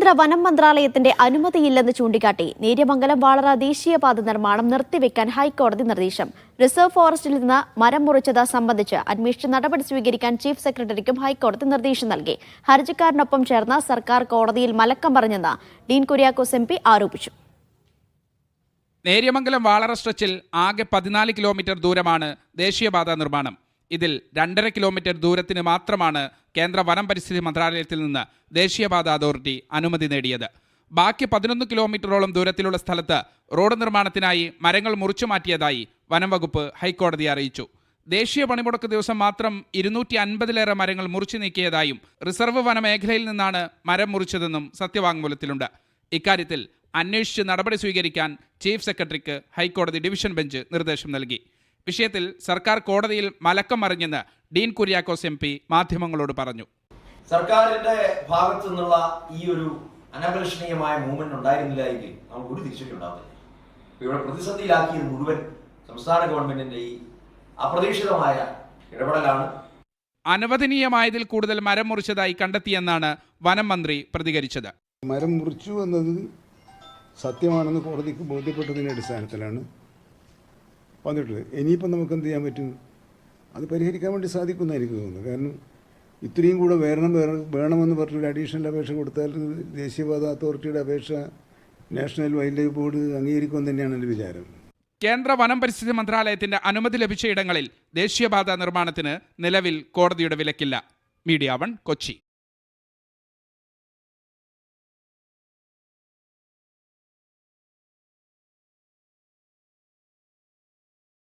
കേന്ദ്ര വനം മന്ത്രാലയത്തിന്റെ അനുമതിയില്ലെന്ന് ചൂണ്ടിക്കാട്ടി നേര്യമംഗലം വാളറ ദേശീയപാത നിർമ്മാണം നിർത്തിവെക്കാൻ ഹൈക്കോടതി നിർദ്ദേശം. റിസർവ് ഫോറസ്റ്റിൽ നിന്ന് മരം മുറിച്ചത് സംബന്ധിച്ച് അന്വേഷിച്ച് നടപടി സ്വീകരിക്കാൻ ചീഫ് സെക്രട്ടറിക്കും ഹൈക്കോടതി നിർദ്ദേശം നൽകി. ഹർജിക്കാരനൊപ്പം ചേർന്ന സർക്കാർ കോടതിയിൽ മലക്കം പറഞ്ഞെന്ന് ഡീൻ കുര്യാക്കോസ് എം ആരോപിച്ചു. നേര്യമംഗലം വാളറ സ്ട്രെച്ചിൽ ആകെ പതിനാല് കിലോമീറ്റർ ദൂരമാണ് ദേശീയപാത നിർമ്മാണം. ഇതിൽ രണ്ടര കിലോമീറ്റർ ദൂരത്തിന് മാത്രമാണ് കേന്ദ്ര വനം പരിസ്ഥിതി മന്ത്രാലയത്തിൽ നിന്ന് ദേശീയപാത അതോറിറ്റി അനുമതി നേടിയത്. ബാക്കി പതിനൊന്ന് കിലോമീറ്ററോളം ദൂരത്തിലുള്ള സ്ഥലത്ത് റോഡ് നിർമ്മാണത്തിനായി മരങ്ങൾ മുറിച്ചു മാറ്റിയതായി വനം വകുപ്പ് ഹൈക്കോടതി അറിയിച്ചു. ദേശീയ പണിമുടക്ക് ദിവസം മാത്രം ഇരുന്നൂറ്റി അൻപതിലേറെ മരങ്ങൾ മുറിച്ചു നീക്കിയതായും റിസർവ് വനമേഖലയിൽ നിന്നാണ് മരം മുറിച്ചതെന്നും സത്യവാങ്മൂലത്തിലുണ്ട്. ഇക്കാര്യത്തിൽ അന്വേഷിച്ച് നടപടി സ്വീകരിക്കാൻ ചീഫ് സെക്രട്ടറിക്ക് ഹൈക്കോടതി ഡിവിഷൻ ബെഞ്ച് നിർദ്ദേശം നൽകി. വിഷയത്തിൽ സർക്കാർ കോടതിയിൽ മലക്കം മറിഞ്ഞെന്ന് ഡീൻ കുര്യാക്കോസ് എം പി മാധ്യമങ്ങളോട് പറഞ്ഞു. സർക്കാരിന്റെ ഭാഗത്തു നിന്നുള്ള ഈ ഒരു അനഭിലഷണീയമായ മൂവ്മെന്റ് ഉണ്ടായിരുന്നില്ല എങ്കിൽ നമുക്ക് ഒരു തിരിച്ചിട്ടുണ്ടാവില്ല ഇവിടെ പ്രതിസന്ധിയിലാക്കിയത് മുഴുവൻ സംസ്ഥാന ഗവൺമെന്റിന്റെ ഈ അപ്രതീക്ഷിതമായ ഇടപെടലാണ്. അനവദനീയമായതിൽ കൂടുതൽ മരം മുറിച്ചതായി കണ്ടെത്തിയെന്നാണ് വനം മന്ത്രി പ്രതികരിച്ചത്. മരം മുറിച്ചു എന്നത് സത്യമാണെന്ന് കോടതിക്ക് ബോധ്യപ്പെട്ടതിന്റെ അടിസ്ഥാനത്തിലാണ് വന്നിട്ടുള്ളത് ഇനിയിപ്പം നമുക്ക് എന്ത് ചെയ്യാൻ പറ്റും? അത് പരിഹരിക്കാൻ വേണ്ടി സാധിക്കുമെന്ന് എനിക്ക് തോന്നുന്നു കാരണം ഇത്രയും കൂടെ വേണം- വേണമെന്ന് പറഞ്ഞൊരു അഡീഷണൽ അപേക്ഷ കൊടുത്താൽ ദേശീയപാത അതോറിറ്റിയുടെ അപേക്ഷ നാഷണൽ വൈൽഡ് ലൈഫ് ബോർഡ് അംഗീകരിക്കുമെന്ന് തന്നെയാണ് എന്റെ വിചാരം. കേന്ദ്ര വനം പരിസ്ഥിതി മന്ത്രാലയത്തിന്റെ അനുമതി ലഭിച്ച ഇടങ്ങളിൽ ദേശീയപാത നിർമ്മാണത്തിന് നിലവിൽ കോടതിയുടെ വിലക്കില്ല. Media one Kochi.